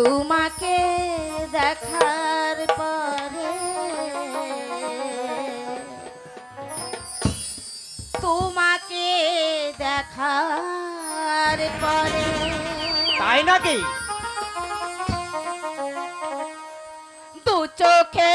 তোমাকে দেখার পরে তোমাকে দেখার পরে তাই নাকি? দু চোখে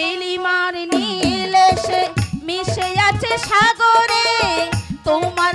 নীলিমার নীল সে মিশে আছে সাগরে। তোমার